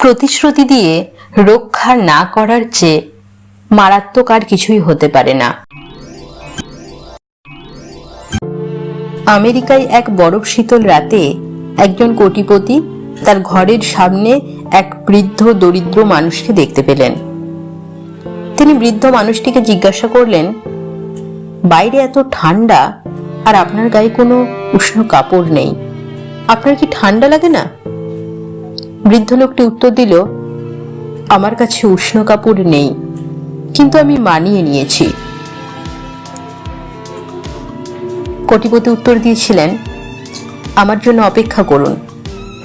প্রতিশ্রুতি দিয়ে রক্ষা না করার চেয়ে মারাত্মক আর কিছুই হতে পারে না। আমেরিকায় এক বরফ শীতল রাতে একজন কোটিপতি তার ঘরের সামনে এক বৃদ্ধ দরিদ্র মানুষকে দেখতে পেলেন। তিনি বৃদ্ধ মানুষটিকে জিজ্ঞাসা করলেন, বাইরে এত ঠান্ডা আর আপনার গায়ে কোনো উষ্ণ কাপড় নেই। আপনার কি ঠান্ডা লাগে না? বৃদ্ধ লোকটি উত্তর দিল, আমার কাছে উষ্ণ কাপড় নেই, কিন্তু আমি মানিয়ে নিয়েছি। কোটিপতি উত্তর দিয়েছিলেন, আমার জন্য অপেক্ষা করুন,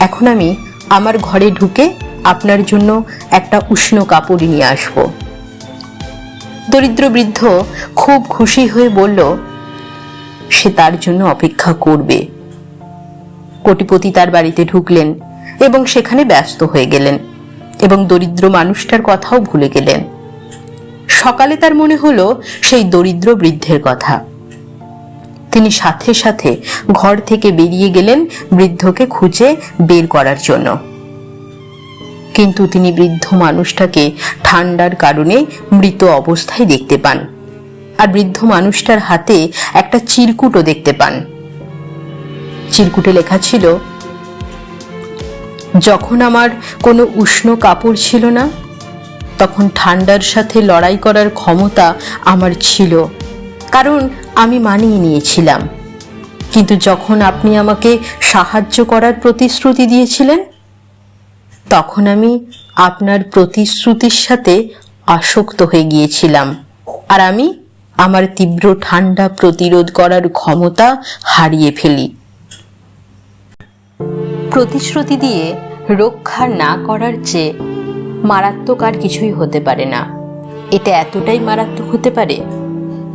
এখন আমি আমার ঘরে ঢুকে আপনার জন্য একটা উষ্ণ কাপড় নিয়ে আসব। দরিদ্র বৃদ্ধ খুব খুশি হয়ে বলল, সে তার জন্য অপেক্ষা করবে। কোটিপতি তার বাড়িতে ঢুকলেন এবং সেখানে ব্যস্ত হয়ে গেলেন এবং দরিদ্র মানুষটার কথাও ভুলে গেলেন। সকালে তার মনে হলো সেই দরিদ্র বৃদ্ধের কথা। তিনি সাথে সাথে ঘর থেকে বেরিয়ে গেলেন বৃদ্ধকে খুঁজে বের করার জন্য। কিন্তু তিনি বৃদ্ধ মানুষটাকে ঠান্ডার কারণে মৃত অবস্থায় দেখতে পান আর বৃদ্ধ মানুষটার হাতে একটা চিরকুটও দেখতে পান। চিরকুটে লেখা ছিল যখন আমার কোনো উষ্ণ কাপড় ছিল না, তখন ঠান্ডার সাথে লড়াই করার ক্ষমতা আমার ছিল, কারণ আমি মানিয়ে নিয়েছিলাম। কিন্তু যখন আপনি আমাকে সাহায্য করার প্রতিশ্রুতি দিয়েছিলেন, তখন আমি আপনার প্রতিশ্রুতির সাথে আসক্ত হয়ে গিয়েছিলাম আর আমি আমার তীব্র ঠান্ডা প্রতিরোধ করার ক্ষমতা হারিয়ে ফেলি। প্রতিশ্রুতি দিয়ে রক্ষা না করার চেয়ে মারাত্মক আর কিছুই হতে পারে না। এটা এতটাই মারাত্মক হতে পারে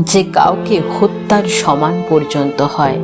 যে কাউকে হত্যার সমান পর্যন্ত হয়।